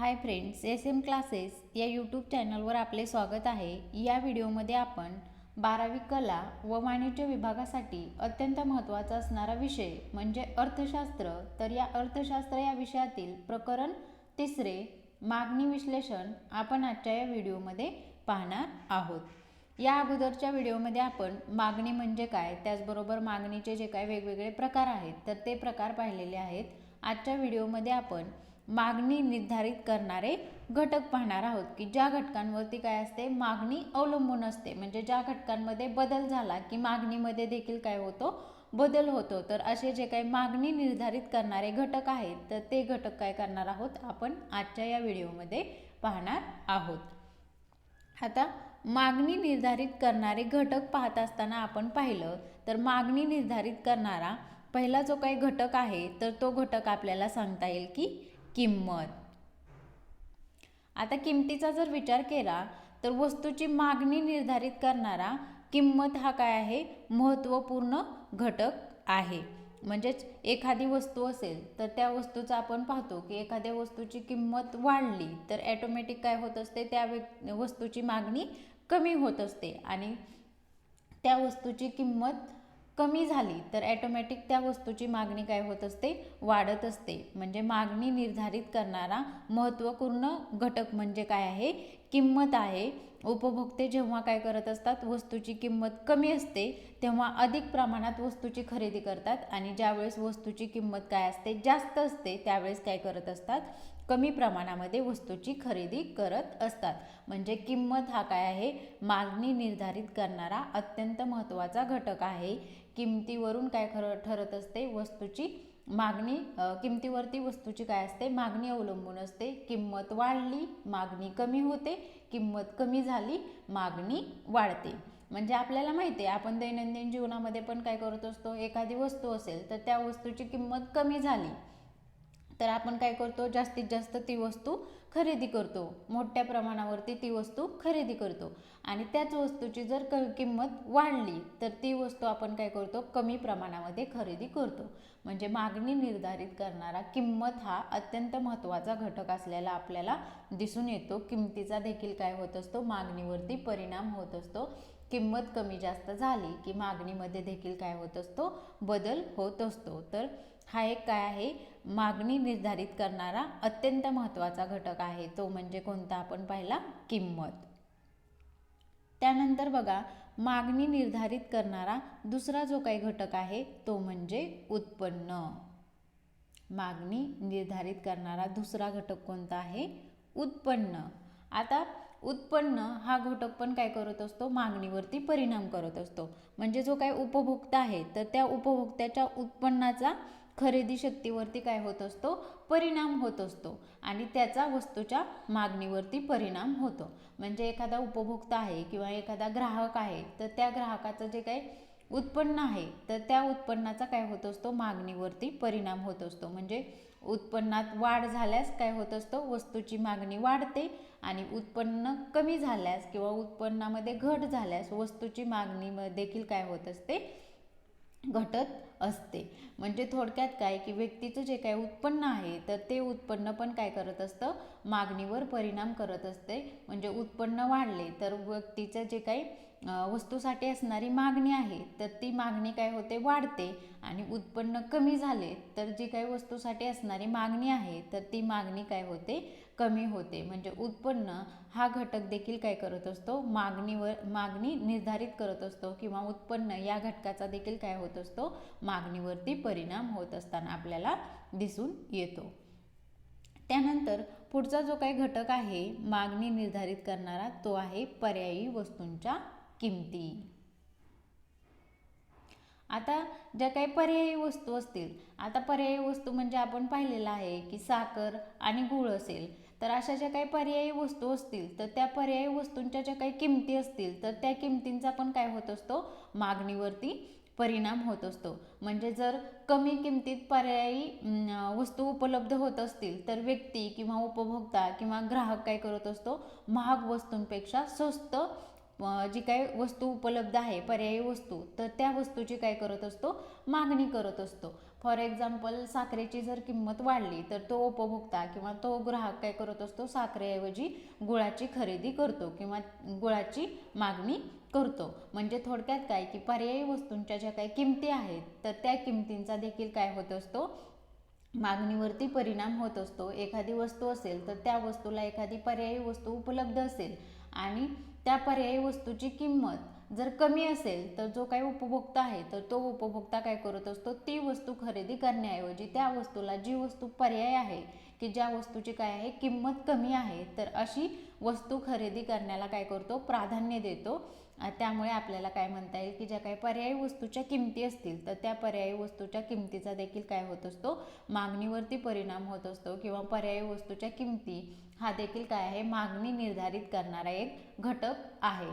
Hi friends S M classes या YouTube चॅनलवर आपले स्वागत आहे. या व्हिडिओमध्ये आपण बारावी कला व वाणिज्य विभागासाठी अत्यंत महत्त्वाचा असणारा विषय म्हणजे अर्थशास्त्र. तर या अर्थशास्त्र या विषयातील प्रकरण तिसरे मागणी विश्लेषण आपण आजच्या या व्हिडिओमध्ये पाहणार आहोत. या अगोदरच्या व्हिडिओमध्ये आपण मागणी म्हणजे काय त्याचबरोबर मागणीचे जे काय वेगवेगळे प्रकार आहेत तर ते प्रकार पाहिलेले आहेत. आजच्या व्हिडिओमध्ये आपण मागणी निर्धारित करणारे घटक पाहणार आहोत की ज्या घटकांवरती काय असते मागणी अवलंबून असते. म्हणजे ज्या घटकांमध्ये बदल झाला की मागणीमध्ये देखील काय होतो? बदल होतो. तर असे जे काही मागणी निर्धारित करणारे घटक आहेत तर ते घटक काय करणार आहोत? आपण आजच्या या व्हिडिओमध्ये पाहणार आहोत. आता मागणी निर्धारित करणारे घटक पाहत असताना आपण पाहिलं तर मागणी निर्धारित करणारा पहिला जो काही घटक आहे तर तो घटक आपल्याला सांगता येईल की किंमत. आता किमतीचा जर विचार केला तर वस्तूची मागणी निर्धारित करणारा किंमत हा काय आहे? महत्त्वपूर्ण घटक आहे. म्हणजेच एखादी वस्तू असेल तर त्या वस्तूचा आपण पाहतो की एखाद्या वस्तूची किंमत वाढली तर ॲटोमॅटिक काय होत असते? त्या व्यक् वस्तूची मागणी कमी होत असते आणि त्या वस्तूची किंमत कमी झाली तर ॲटोमॅटिक त्या वस्तूची मागणी काय होत असते? वाढत असते. म्हणजे मागणी निर्धारित करणारा महत्त्वपूर्ण घटक म्हणजे काय आहे? किंमत आहे. उपभोक्ते जेव्हा काय करत असतात? वस्तूची किंमत कमी असते तेव्हा अधिक प्रमाणात वस्तूची खरेदी करतात आणि ज्यावेळेस वस्तूची किंमत काय असते? जास्त असते त्यावेळेस काय करत असतात? कमी प्रमाणामध्ये वस्तूची खरेदी करत असतात. म्हणजे किंमत हा काय आहे? मागणी निर्धारित करणारा अत्यंत महत्त्वाचा घटक आहे. किमतीवरून काय खरं ठरत असते? वस्तूची मागणी किमतीवरती वस्तूची काय असते? मागणी अवलंबून असते. किंमत वाढली मागणी कमी होते. किंमत कमी झाली मागणी वाढते. म्हणजे आपल्याला माहिती आहे आपण दैनंदिन जीवनामध्ये पण काय करत असतो? एखादी वस्तू असेल तर त्या वस्तूची किंमत कमी झाली. तर आपण काय करतो? जास्तीत जास्त ती वस्तू खरेदी करतो. मोठ्या प्रमाणावरती ती वस्तू खरेदी करतो. आणि त्याच वस्तूची जर क किंमत वाढली तर ती वस्तू आपण काय करतो? कमी प्रमाणामध्ये खरेदी करतो. म्हणजे मागणी निर्धारित करणारा किंमत हा अत्यंत महत्त्वाचा घटक असलेला आपल्याला दिसून येतो. किमतीचा देखील काय होत असतो? मागणीवरती परिणाम होत असतो. किंमत कमी जास्त झाली की मागणीमध्ये देखील काय होत असतो? बदल होत असतो. तर हा एक काय आहे? मागणी निर्धारित करणारा अत्यंत महत्त्वाचा घटक आहे तो म्हणजे कोणता आपण पाहिला? किंमत. त्यानंतर बघा मागणी निर्धारित करणारा दुसरा जो काही घटक आहे तो म्हणजे उत्पन्न. मागणी निर्धारित करणारा दुसरा घटक कोणता आहे? उत्पन्न. आता उत्पन्न हा घटक पण काय करत असतो? मागणीवरती परिणाम करत असतो. म्हणजे जो काही उपभोक्ता आहे तर त्या उपभोक्त्याच्या उत्पन्नाचा खरेदी शक्तीवरती काय होत असतो? परिणाम होत असतो. आणि त्याचा वस्तूच्या मागणीवरती परिणाम होतो. म्हणजे एखादा उपभोक्ता आहे किंवा एखादा ग्राहक आहे तर त्या ग्राहकाचं जे काही उत्पन्न आहे तर त्या उत्पन्नाचा काय होत असतो? मागणीवरती परिणाम होत असतो. म्हणजे उत्पन्नात वाढ झाल्यास काय होत असतो? वस्तूची मागणी वाढते आणि उत्पन्न कमी झाल्यास किंवा उत्पन्नामध्ये घट झाल्यास वस्तूची मागणी देखील काय होत असते? घटत असते. म्हणजे थोडक्यात काय की व्यक्तीचं जे काय उत्पन्न आहे तर ते उत्पन्न पण काय करत असतं? मागणीवर परिणाम करत असते. म्हणजे उत्पन्न वाढले तर व्यक्तीचं जे काही वस्तूसाठी असणारी मागणी आहे तर ती मागणी काय होते? वाढते. आणि उत्पन्न कमी झाले तर जी काही वस्तूसाठी असणारी मागणी आहे तर ती मागणी काय होते? कमी होते. म्हणजे उत्पन्न हा घटक देखील काय करत असतो? मागणीवर मागणी निर्धारित करत असतो किंवा उत्पन्न या घटकाचा देखील काय होत असतो? मागणीवरती परिणाम होत असताना आपल्याला दिसून येतो. त्यानंतर पुढचा जो काही घटक आहे मागणी निर्धारित करणारा तो आहे पर्यायी वस्तूंच्या किमती. आता ज्या काही पर्यायी वस्तू असतील आता पर्यायी वस्तू म्हणजे आपण पाहिलेलं आहे की साखर आणि गूळ असेल. तर अशा ज्या काही पर्यायी वस्तू असतील तर त्या पर्यायी वस्तूंच्या ज्या काही किमती असतील तर त्या किमतींचा पण काय होत असतो? मागणीवरती परिणाम होत असतो. म्हणजे जर कमी किमतीत पर्यायी वस्तू उपलब्ध होत असतील तर व्यक्ती किंवा उपभोक्ता किंवा ग्राहक काय करत असतो? महाग वस्तूंपेक्षा स्वस्त जी काही वस्तू उपलब्ध आहे पर्यायी वस्तू तर त्या वस्तूची काय करत असतो? मागणी करत असतो. फॉर एक्झाम्पल साखरेची जर किंमत वाढली तर तो उपभोक्ता किंवा तो ग्राहक काय करत असतो? साखरेऐवजी गुळाची खरेदी करतो किंवा गुळाची मागणी करतो. म्हणजे थोडक्यात काय? की पर्यायी वस्तूंच्या ज्या काही किमती आहेत तर त्या किमतींचा देखील काय होत असतो? मागणीवरती परिणाम होत असतो. एखादी वस्तू असेल तर त्या वस्तूला एखादी पर्यायी वस्तू उपलब्ध असेल आणि त्या पर्यायी वस्तूची किंमत जर कमी असेल तर जो काही उपभोक्ता आहे तर तो उपभोक्ता काय करत असतो? ती वस्तू खरेदी करण्याऐवजी त्या वस्तूला जी वस्तू पर्याय आहे की ज्या वस्तूची काय आहे किंमत कमी आहे तर अशी वस्तू खरेदी करण्याला काय करतो? प्राधान्य देतो. त्यामुळे आपल्याला काय म्हणता येईल की ज्या काही पर्यायी वस्तूच्या किमती असतील तर त्या पर्यायी वस्तूच्या किमतीचा देखील काय होत असतो? मागणीवरती परिणाम होत असतो किंवा पर्यायी वस्तूच्या किमती हा देखील काय आहे? मागणी निर्धारित करणारा एक घटक आहे.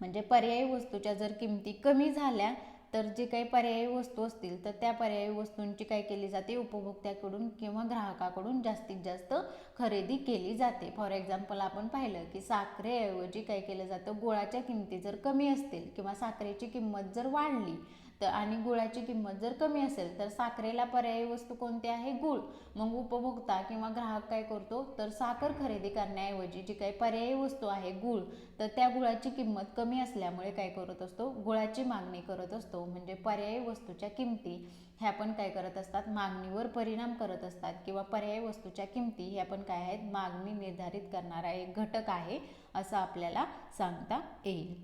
म्हणजे पर्यायी वस्तूच्या जर किमती कमी झाल्या तर जे काही पर्यायी वस्तू असतील तर त्या पर्यायी वस्तूंची काय केली जाते? उपभोक्त्याकडून किंवा ग्राहकाकडून जास्तीत जास्त खरेदी केली जाते. फॉर एक्झाम्पल आपण पाहिलं की साखरेऐवजी काय केलं जातं? गुळाच्या किमती जर कमी असतील किंवा साखरेची किंमत जर वाढली तर आणि गुळाची किंमत जर कमी असेल तर साखरेला पर्यायी वस्तू कोणती आहे? गुळ. मग उपभोक्ता किंवा ग्राहक काय करतो? तर साखर खरेदी करण्याऐवजी जी काही पर्यायी वस्तू आहे गुळ तर त्या गुळाची किंमत कमी असल्यामुळे काय करत असतो? गुळाची मागणी करत असतो. म्हणजे पर्यायी वस्तूच्या किमती ह्या पण काय करत असतात? मागणीवर परिणाम करत असतात. किंवा पर्यायी वस्तूच्या किमती ह्या पण काय आहेत? मागणी निर्धारित करणारा एक घटक आहे असं आपल्याला सांगता येईल.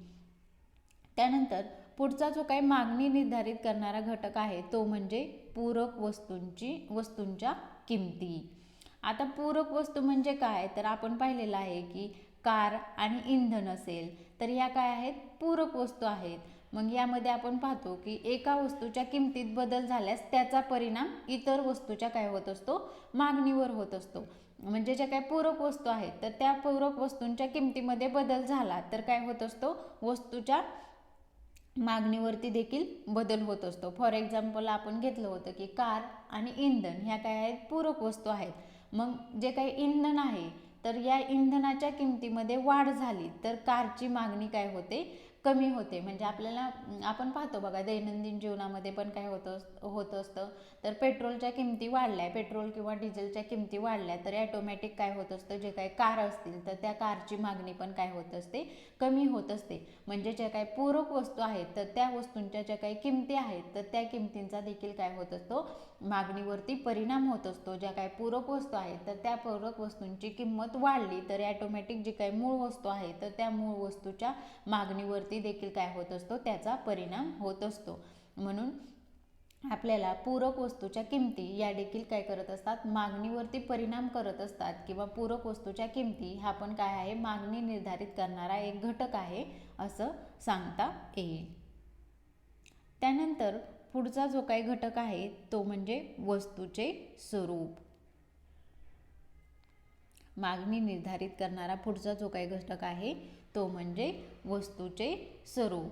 त्यानंतर पुढचा जो काही मागणी निर्धारित करणारा घटक आहे तो म्हणजे पूरक वस्तूंची वस्तूंच्या किमती. आता पूरक वस्तू म्हणजे काय? तर आपण पाहिलेलं आहे की कार आणि इंधन असेल तर ह्या काय आहेत? पूरक वस्तू आहेत. मग यामध्ये आपण पाहतो की एका वस्तूच्या किमतीत बदल झाल्यास त्याचा परिणाम इतर वस्तूच्या काय होत असतो? मागणीवर होत असतो. म्हणजे ज्या काय पूरक वस्तू आहेत तर त्या पूरक वस्तूंच्या किमतीमध्ये बदल झाला तर काय होत असतो? वस्तूच्या मागणीवरती देखील बदल होत असतो. फॉर एक्झाम्पल आपण घेतलं होतं की कार आणि इंधन ह्या काय आहेत पूरक वस्तू आहेत. मग जे काही इंधन आहे तर या इंधनाच्या किमतीमध्ये वाढ झाली तर कारची मागणी काय होते? कमी होते. म्हणजे आपल्याला आपण पाहतो बघा दैनंदिन जीवनामध्ये पण काय होतं होत असतं. तर पेट्रोलच्या किमती वाढल्या पेट्रोल किंवा डिझेलच्या किमती वाढल्या तर ॲटोमॅटिक काय होत असतं? जे काही कार असतील तर त्या कारची मागणी पण काय होत असते? कमी होत असते. म्हणजे ज्या काही पूरक वस्तू आहेत तर त्या वस्तूंच्या ज्या काही किमती आहेत तर त्या किमतींचा देखील काय होत असतो? मागणीवरती परिणाम होत असतो. ज्या काही पूरक वस्तू आहेत तर त्या पूरक वस्तूंची किंमत वाढली तर ॲटोमॅटिक जी काही मूळ वस्तू आहे तर त्या मूळ वस्तूच्या मागणीवरती देखील काय होत असतो त्याचा परिणाम होत असतो. म्हणून आपल्याला पूरक वस्तूच्या किमती या देखील काय करत असतात? मागणीवरती परिणाम करत असतात किंवा पूरक वस्तूच्या किमती हा पण काय आहे? मागणी निर्धारित करणारा एक घटक आहे असं सांगता येईल. त्यानंतर पुढचा जो काही घटक आहे तो म्हणजे वस्तूचे स्वरूप. मागणी निर्धारित करणारा पुढचा जो काही घटक आहे तो म्हणजे वस्तूचे स्वरूप.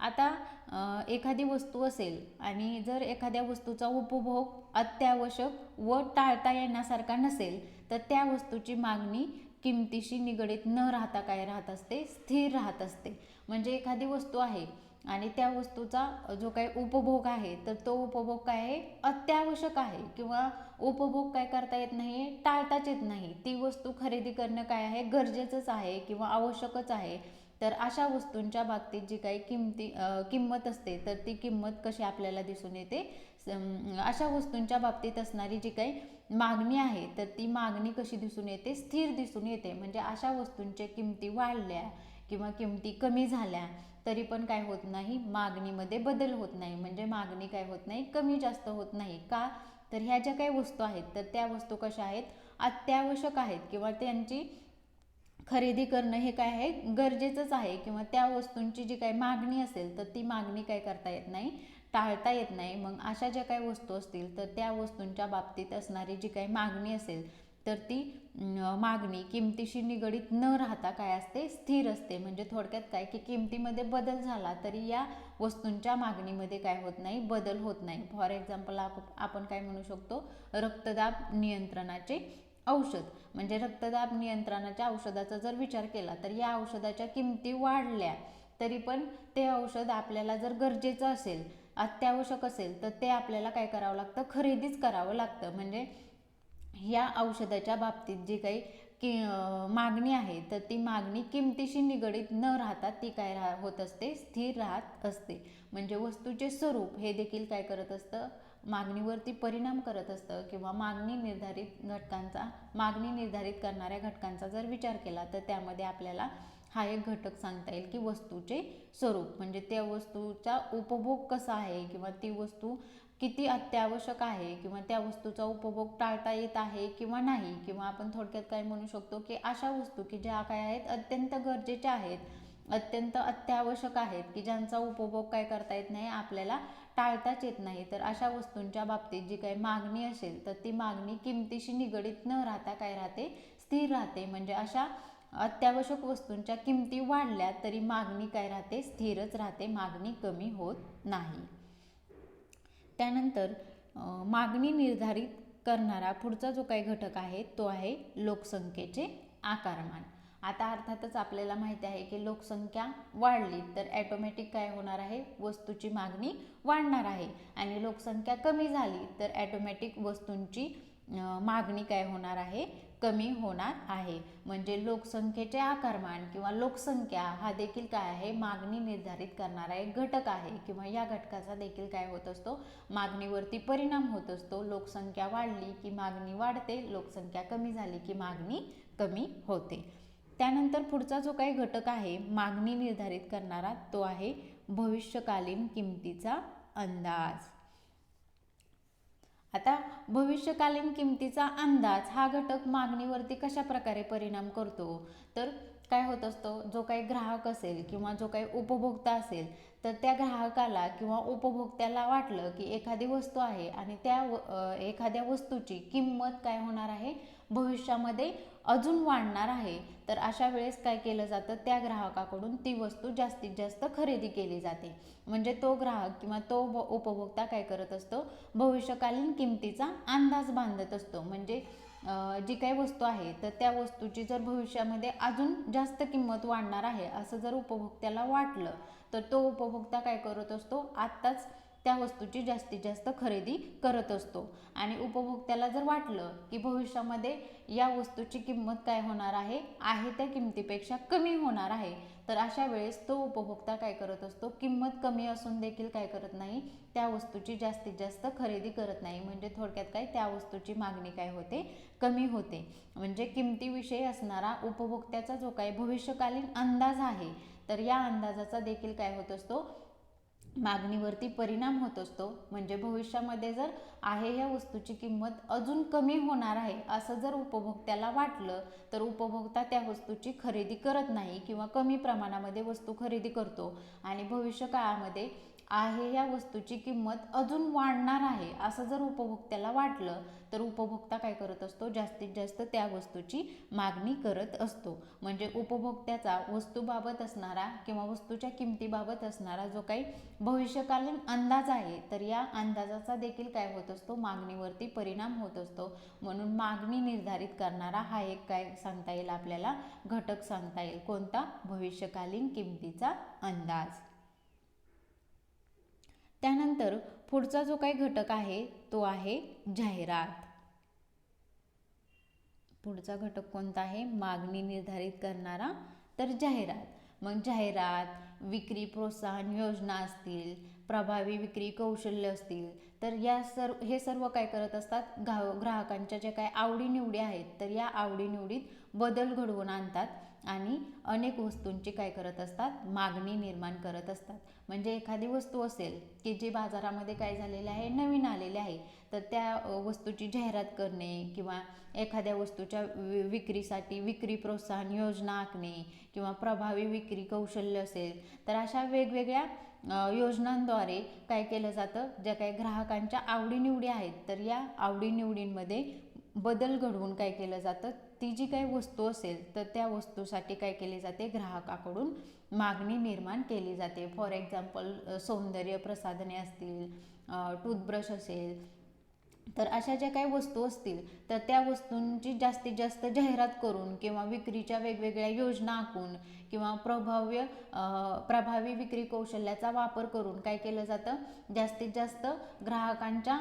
आता एखादी वस्तू असेल आणि जर एखाद्या वस्तूचा उपभोग अत्यावश्यक व टाळता येण्यासारखा नसेल तर त्या वस्तूची मागणी किमतीशी निगडीत न राहता काय राहत असते? स्थिर राहत असते. म्हणजे एखादी वस्तू आहे आणि त्या वस्तूचा जो काही उपभोग आहे तर तो उपभोग काय आहे? अत्यावश्यक आहे. किंवा उपभोग काय करता येत नाही टाळताच येत नाही. ती वस्तू खरेदी करणं काय आहे? गरजेचंच आहे किंवा आवश्यकच आहे. तर अशा वस्तूंच्या बाबतीत जी काही किमती किंमत असते तर ती किंमत कशी आपल्याला दिसून येते? अशा वस्तूंच्या बाबतीत असणारी जी काही मागणी आहे तर ती मागणी कशी दिसून येते? स्थिर दिसून येते. म्हणजे अशा वस्तूंच्या किमती वाढल्या किंवा किमती कमी झाल्या तरी पण काय होत नाही मागणीमध्ये बदल होत नाही. म्हणजे मागणी काय होत नाही कमी जास्त होत नाही. का? तर ह्या ज्या काही वस्तू आहेत तर त्या वस्तू कशा आहेत? अत्यावश्यक आहेत किंवा त्यांची खरेदी करणं हे काय आहे? गरजेचंच आहे किंवा त्या वस्तूंची जी काही मागणी असेल तर ती मागणी काय करता येत नाही? टाळता येत नाही. मग अशा ज्या काही वस्तू असतील तर त्या वस्तूंच्या बाबतीत असणारी जी काही मागणी असेल तर ती मागणी किमतीशी निगडीत न राहता काय असते स्थिर असते. म्हणजे थोडक्यात काय की किमतीमध्ये बदल झाला तरी या वस्तूंच्या मागणीमध्ये काय होत नाही बदल होत नाही. फॉर एक्झाम्पल आपण काय म्हणू शकतो रक्तदाब नियंत्रणाचे औषध. म्हणजे रक्तदाब नियंत्रणाच्या औषधाचा जर विचार केला तर या औषधाच्या किमती वाढल्या तरी पण ते औषध आपल्याला जर गरजेचं असेल अत्यावश्यक असेल तर ते आपल्याला काय करावं लागतं? खरेदीच करावं लागतं. म्हणजे या औषधाच्या बाबतीत जी काही कि मागणी आहे तर ती मागणी किमतीशी निगडीत न राहता ती काय राह होत असते स्थिर राहत असते. म्हणजे वस्तूचे स्वरूप हे देखील काय करत असतं? मागणीवरती परिणाम करत असतं किंवा मागणी निर्धारित घटकांचा मागणी निर्धारित करणाऱ्या घटकांचा जर विचार केला तर त्यामध्ये आपल्याला हा एक घटक सांगता येईल की वस्तूचे स्वरूप. म्हणजे त्या वस्तूचा उपभोग कसा आहे किंवा ती वस्तू किती अत्यावश्यक आहे किंवा त्या वस्तूचा उपभोग टाळता येत आहे किंवा नाही किंवा आपण थोडक्यात काय म्हणू शकतो की अशा वस्तू की ज्या काय आहेत अत्यंत गरजेच्या आहेत अत्यंत अत्यावश्यक आहेत की ज्यांचा उपभोग काय करता येत नाही आपल्याला टाळताच येत नाही तर अशा वस्तूंच्या बाबतीत जी काही मागणी असेल तर ती मागणी किमतीशी निगडीत न राहता काय राहते? स्थिर राहते. म्हणजे अशा अत्यावश्यक वस्तूंच्या किमती वाढल्या तरी मागणी काय राहते? स्थिरच राहते. मागणी कमी होत नाही. त्यानंतर मागणी निर्धारित करणारा पुढचा जो काही घटक आहे तो आहे लोकसंख्येचे आकारमान. आता अर्थातच आपल्याला माहिती आहे की लोकसंख्या वाढली तर ॲटोमॅटिक काय होणार आहे? वस्तूची मागणी वाढणार आहे. आणि लोकसंख्या कमी झाली तर ॲटोमॅटिक वस्तूंची मागणी काय होणार आहे? कमी होणार आहे. म्हणजे लोकसंख्येचे आकारमान किंवा लोकसंख्या हा देखील काय आहे? मागणी निर्धारित करणारा एक घटक आहे किंवा या घटकाचा देखील काय होत असतो? मागणीवरती परिणाम होत असतो. लोकसंख्या वाढली की मागणी वाढते. लोकसंख्या कमी झाली की मागणी कमी होते. त्यानंतर पुढचा जो काही घटक आहे मागणी निर्धारित करणारा तो आहे भविष्यकालीन किमतीचा अंदाज. आता भविष्यकालीन किमतीचा अंदाज हा घटक मागणीवरती कशा प्रकारे परिणाम करतो? तर काय होत असतो? जो काही ग्राहक असेल किंवा जो काही उपभोक्ता असेल तर त्या ग्राहकाला किंवा उपभोक्त्याला वाटलं की एखादी वस्तू आहे आणि त्या एखाद्या वस्तूची किंमत काय होणार आहे? भविष्यामध्ये अजून वाढणार आहे. तर अशा वेळेस काय केलं जातं त्या ग्राहकाकडून ती वस्तू जास्तीत जास्त खरेदी केली जाते. म्हणजे तो ग्राहक किंवा तो उपभोक्ता काय करत असतो? भविष्यकालीन किमतीचा अंदाज बांधत असतो. म्हणजे जी काही वस्तू आहे तर त्या वस्तूची जर भविष्यामध्ये अजून जास्त किंमत वाढणार आहे असं जर उपभोक्त्याला वाटलं तर तो उपभोक्ता काय करत असतो? आत्ताच त्या वस्तूची जास्तीत जास्त खरेदी करत असतो. आणि उपभोक्त्याला जर वाटलं की भविष्यामध्ये या वस्तूची किंमत काय होणार आहे आहे त्या किमतीपेक्षा कमी होणार आहे तर अशा वेळेस तो उपभोक्ता काय करत असतो? किंमत कमी असून देखील काय करत नाही? त्या वस्तूची जास्तीत जास्त खरेदी करत नाही. म्हणजे थोडक्यात काय? त्या वस्तूची मागणी काय होते? कमी होते. म्हणजे किमतीविषयी असणारा उपभोक्त्याचा जो काही भविष्यकालीन अंदाज आहे तर या अंदाजाचा देखील काय होत असतो? मागणीवरती परिणाम होत असतो. म्हणजे भविष्यामध्ये जर आहे या वस्तूची किंमत अजून कमी होणार आहे असं जर उपभोक्त्याला वाटलं तर उपभोक्ता त्या वस्तूची खरेदी करत नाही किंवा कमी प्रमाणामध्ये वस्तू खरेदी करतो. आणि भविष्य काळामध्ये आहे या वस्तूची किंमत अजून वाढणार आहे असं जर उपभोक्त्याला वाटलं तर उपभोक्ता काय करत असतो? जास्तीत जास्त त्या वस्तूची मागणी करत असतो. म्हणजे उपभोक्त्याचा वस्तूबाबत असणारा किंवा वस्तूच्या किमतीबाबत असणारा जो काही भविष्यकालीन अंदाज आहे तर या अंदाजाचा देखील काय होत असतो? मागणीवरती परिणाम होत असतो. म्हणून मागणी निर्धारित करणारा हा एक काय सांगता येईल आपल्याला? घटक सांगता येईल. कोणता? भविष्यकालीन किमतीचा अंदाज. त्यानंतर पुढचा जो काही घटक आहे तो आहे जाहिरात. पुढचा घटक कोणता आहे? मागणी निर्धारित करणारा तर जाहिरात. मग जाहिरात विक्री प्रोत्साहन योजना असतील प्रभावी विक्री कौशल्य असतील तर या सर्व हे सर्व काय करत असतात? ग्राहकांच्या ज्या काय आवडीनिवडी आहेत तर या आवडीनिवडीत बदल घडवून आणतात आणि अनेक वस्तूंची काय करत असतात? मागणी निर्माण करत असतात. म्हणजे एखादी वस्तू असेल की जी बाजारामध्ये काय झालेली आहे नवीन आलेली आहे तर त्या वस्तूची जाहिरात करणे किंवा एखाद्या वस्तूच्या विक्रीसाठी विक्री प्रोत्साहन योजना आखणे किंवा प्रभावी विक्री कौशल्य असेल तर अशा वेगवेगळ्या योजनांद्वारे काय केलं जातं? ज्या काही ग्राहकांच्या आवडीनिवडी आहेत तर या आवडीनिवडींमध्ये बदल घडवून काय केलं जातं? ती जी काही वस्तू असेल तर त्या वस्तूसाठी काय केली जाते? ग्राहकाकडून मागणी निर्माण केली जाते. फॉर एक्झाम्पल सौंदर्य प्रसाधने असतील टूथब्रश असेल तर अशा ज्या काही वस्तू असतील तर त्या वस्तूंची जास्तीत जास्त जाहिरात करून किंवा विक्रीच्या वेगवेगळ्या योजना आखून किंवा प्रभाव्य प्रभावी विक्री कौशल्याचा वापर करून काय केलं जातं? जास्तीत जास्त ग्राहकांच्या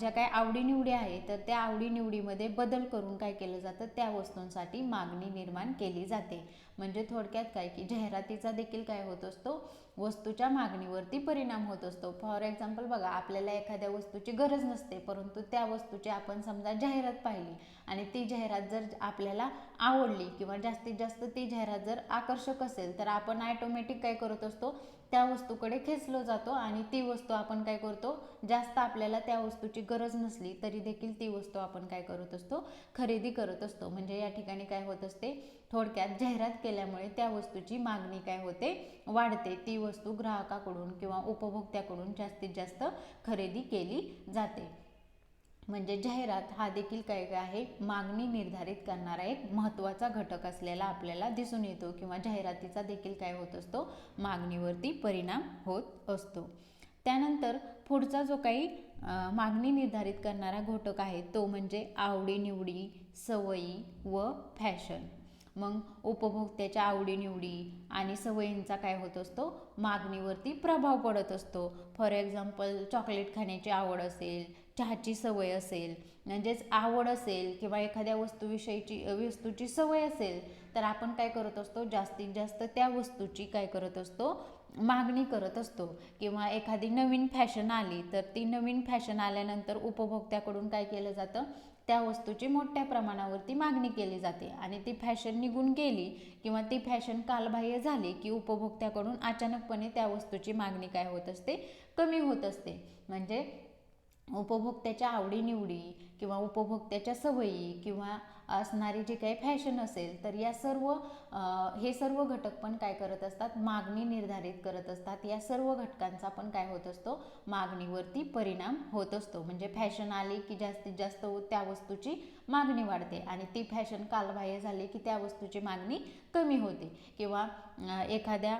ज्या काही आवडीनिवडी आहे तर त्या आवडीनिवडीमध्ये बदल करून काय केलं जातं? त्या वस्तूंसाठी मागणी निर्माण केली जाते. म्हणजे थोडक्यात काय? की जाहिरातीचा देखील काय होत असतो? वस्तूच्या मागणीवरती परिणाम होत असतो. फॉर एक्झाम्पल बघा आपल्याला एखाद्या वस्तूची गरज नसते परंतु त्या वस्तूची आपण समजा जाहिरात पाहिली आणि ती जाहिरात जर आपल्याला आवडली किंवा जास्तीत जास्त ती जाहिरात जर आकर्षक असेल तर आपण ॲटोमॅटिक काय करत असतो? त्या वस्तूकडे खेचलो जातो आणि ती वस्तू आपण काय करतो जास्त आपल्याला त्या वस्तूची गरज नसली तरी देखील ती वस्तू आपण काय करत असतो खरेदी करत असतो. म्हणजे या ठिकाणी काय होत असते थोडक्यात जाहिरात केल्यामुळे त्या वस्तूची मागणी काय होते वाढते. ती वस्तू ग्राहकाकडून किंवा उपभोक्त्याकडून जास्तीत जास्त खरेदी केली जाते. म्हणजे जाहिरात हा देखील काय काय आहे? मागणी निर्धारित करणारा एक महत्त्वाचा घटक असलेला आपल्याला दिसून येतो किंवा जाहिरातीचा देखील काय होत असतो? मागणीवरती परिणाम होत असतो. त्यानंतर पुढचा जो काही मागणी निर्धारित करणारा घटक आहे तो म्हणजे आवडीनिवडी सवयी व फॅशन. मग उपभोक्त्याच्या आवडीनिवडी आणि सवयींचा काय होत असतो? मागणीवरती प्रभाव पडत असतो. फॉर एक्झाम्पल चॉकलेट खाण्याची आवड असेल चहाची सवय असेल म्हणजेच आवड असेल किंवा एखाद्या वस्तूविषयीची वस्तूची सवय असेल तर आपण काय करत असतो? जास्तीत जास्त त्या वस्तूची काय करत असतो? मागणी करत असतो. किंवा एखादी नवीन फॅशन आली तर ती नवीन फॅशन आल्यानंतर उपभोक्त्याकडून काय केलं जातं? त्या वस्तूची मोठ्या प्रमाणावरती मागणी केली जाते आणि ती फॅशन निघून गेली किंवा ती फॅशन कालबाह्य झाली की उपभोक्त्याकडून अचानकपणे त्या वस्तूची मागणी काय होत असते? कमी होत असते. म्हणजे उपभोक्त्याच्या आवडीनिवडी किंवा उपभोक्त्याच्या सवयी किंवा असणारी जी काही फॅशन असेल तर या सर्व हे सर्व घटक पण काय करत असतात? मागणी निर्धारित करत असतात. या सर्व घटकांचा पण काय होत असतो? मागणीवरती परिणाम होत असतो. म्हणजे फॅशन आली की जास्तीत जास्त त्या वस्तूची मागणी वाढते आणि ती फॅशन कालबाह्य झाली की त्या वस्तूची मागणी कमी होते. किंवा एखाद्या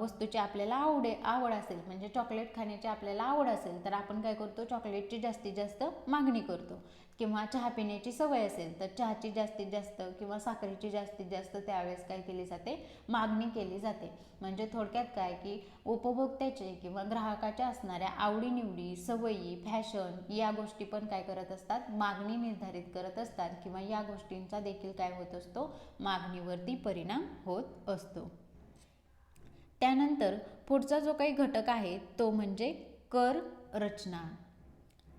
वस्तूची आपल्याला आवडे आवड असेल म्हणजे चॉकलेट खाण्याची आपल्याला आवड असेल तर आपण काय करतो? चॉकलेटची जास्तीत जास्त मागणी करतो. किंवा चहा पिण्याची सवय असेल तर चहाची जास्तीत जास्त किंवा साखरेची जास्तीत जास्त त्यावेळेस काय केली जाते? मागणी केली जाते. म्हणजे थोडक्यात काय की उपभोक्त्याचे किंवा ग्राहकाच्या असणाऱ्या आवडीनिवडी सवयी फॅशन या गोष्टी पण काय करत असतात? मागणी निर्धारित करत असतात किंवा या गोष्टींचा देखील काय होत असतो? मागणीवरती परिणाम होत असतो. त्यानंतर पुढचा जो काही घटक आहे तो म्हणजे कर रचना.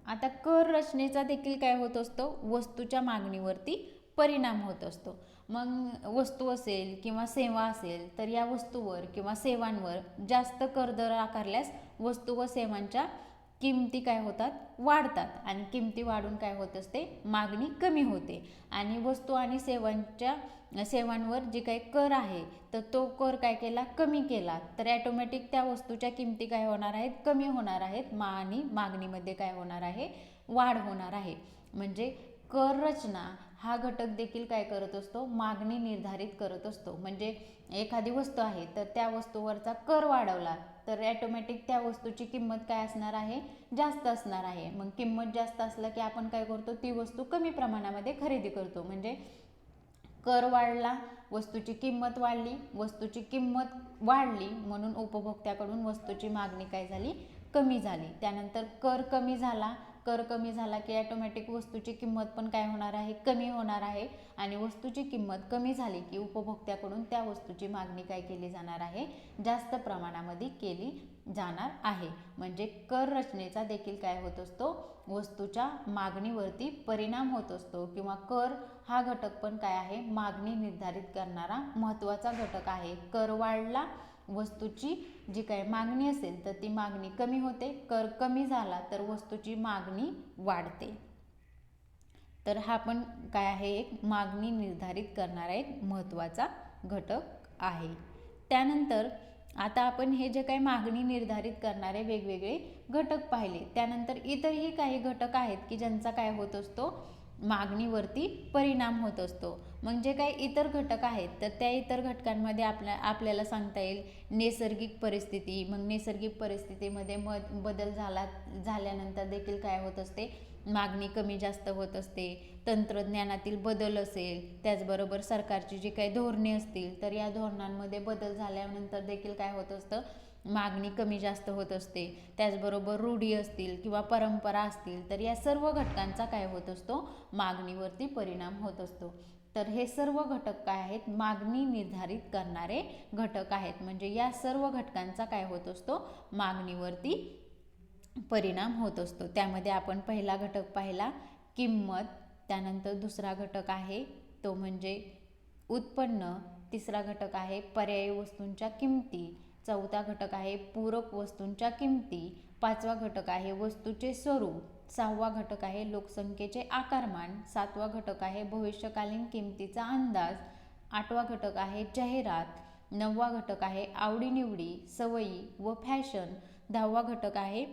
आता कर रचनेचा देखील काय होत असतो? वस्तूच्या मागणीवरती परिणाम होत असतो. मग वस्तू असेल किंवा सेवा असेल तर या वस्तूवर किंवा सेवांवर जास्त कर दर आकारल्यास वस्तू व सेवांच्या किमती काय होतात? वाढतात. आणि किमती वाढून काय होत असते? मागणी कमी होते. आणि वस्तू आणि सेवांच्या सेवांवर जे काही कर आहे तर तो कर काय केला? कमी केला. तर ॲटोमॅटिक त्या वस्तूच्या किमती काय होणार आहेत? कमी होणार आहेत. मा आणि मागणीमध्ये काय होणार आहे? वाढ होणार आहे. म्हणजे कर रचना हा घटक देखील काय करत असतो? मागणी निर्धारित करत असतो. म्हणजे एखादी वस्तू आहे तर त्या वस्तूवरचा कर वाढवला. तर ॲटोमॅटिक त्या वस्तूची किंमत काय असणार आहे? जास्त असणार आहे. मग किंमत जास्त असलं की आपण काय करतो? ती वस्तू कमी प्रमाणामध्ये खरेदी करतो. म्हणजे कर वाढला वस्तूची किंमत वाढली वस्तूची किंमत वाढली म्हणून उपभोक्त्याकडून वस्तूची मागणी काय झाली? कमी झाली. त्यानंतर कर कमी झाला कर कमी झाला की ॲटोमॅटिक वस्तूची किंमत पण काय होणार आहे? कमी होणार आहे. आणि वस्तूची किंमत कमी झाली की उपभोक्त्याकडून त्या वस्तूची मागणी काय केली जाणार आहे? जास्त प्रमाणामध्ये केली जाणार आहे. म्हणजे कर रचनेचा देखील काय होत असतो? वस्तूच्या मागणीवरती परिणाम होत असतो किंवा कर हा घटक पण काय आहे? मागणी निर्धारित करणारा महत्त्वाचा घटक आहे. कर वाढला वस्तूची जी काय मागणी असेल तर ती मागणी कमी होते कर कमी झाला तर वस्तूची मागणी वाढते. तर हा पण काय आहे एक मागणी निर्धारित करणारा एक महत्त्वाचा घटक आहे. त्यानंतर आता आपण हे जे काही मागणी निर्धारित करणारे वेगवेगळे घटक पाहिले. त्यानंतर इतरही काही घटक आहेत की ज्यांचा काय होत असतो मागणीवरती परिणाम होत असतो. मग जे काही इतर घटक आहेत तर त्या इतर घटकांमध्ये आपल्या आपल्याला सांगता येईल नैसर्गिक परिस्थिती. मग नैसर्गिक परिस्थितीमध्ये म बदल झाला झाल्यानंतर देखील काय होत असते? मागणी कमी जास्त होत असते. तंत्रज्ञानातील बदल असेल त्याचबरोबर सरकारची जी काही धोरणे असतील तर या धोरणांमध्ये बदल झाल्यानंतर देखील काय होत असतं? मागणी कमी जास्त होत असते. त्याचबरोबर रूढी असतील किंवा परंपरा असतील तर या सर्व घटकांचा काय होत असतो? मागणीवरती परिणाम होत असतो. तर हे सर्व घटक काय आहेत? मागणी निर्धारित करणारे घटक आहेत. म्हणजे या सर्व घटकांचा काय होत असतो? मागणीवरती परिणाम होत असतो. त्यामध्ये आपण पहिला घटक पाहिला किंमत. त्यानंतर दुसरा घटक आहे तो म्हणजे उत्पन्न. तिसरा घटक आहे पर्यायी वस्तूंच्या किमती. चौथा घटक आहे पूरक वस्तूंच्या किमती. पाचवा घटक आहे वस्तूचे स्वरूप. सहावा घटक आहे लोकसंख्येचे आकारमान. सातवा घटक आहे भविष्यकालीन किमतीचा अंदाज. आठवा घटक आहे जाहिरात. नववा घटक आहे आवडीनिवडी सवयी व फॅशन. दहावा घटक आहे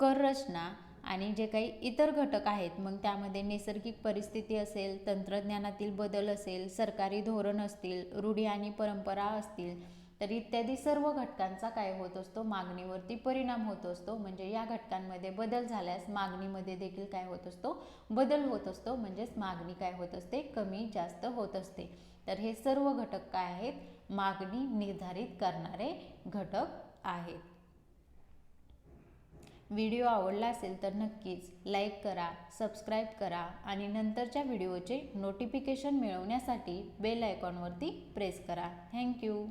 कर रचना आणि जे काही इतर घटक आहेत मग त्यामध्ये नैसर्गिक परिस्थिती असेल तंत्रज्ञानातील बदल असेल सरकारी धोरण असतील रूढी आणि परंपरा असतील तर इत्यादी सर्व घटकांचा काय होत असतो? मागणीवरती परिणाम होत असतो. म्हणजे या घटकांमध्ये बदल झाल्यास मागणीमध्ये देखील काय होत असतो? बदल होत असतो. म्हणजेच मागणी काय होत असते? कमी जास्त होत असते. तर हे सर्व घटक काय आहेत? मागणी निर्धारित करणारे घटक आहेत. व्हिडिओ आवडला असेल तर नक्कीच लाईक करा सबस्क्राईब करा आणि नंतरच्या व्हिडिओचे नोटिफिकेशन मिळवण्यासाठी बेल आयकॉनवरती प्रेस करा. Thank you.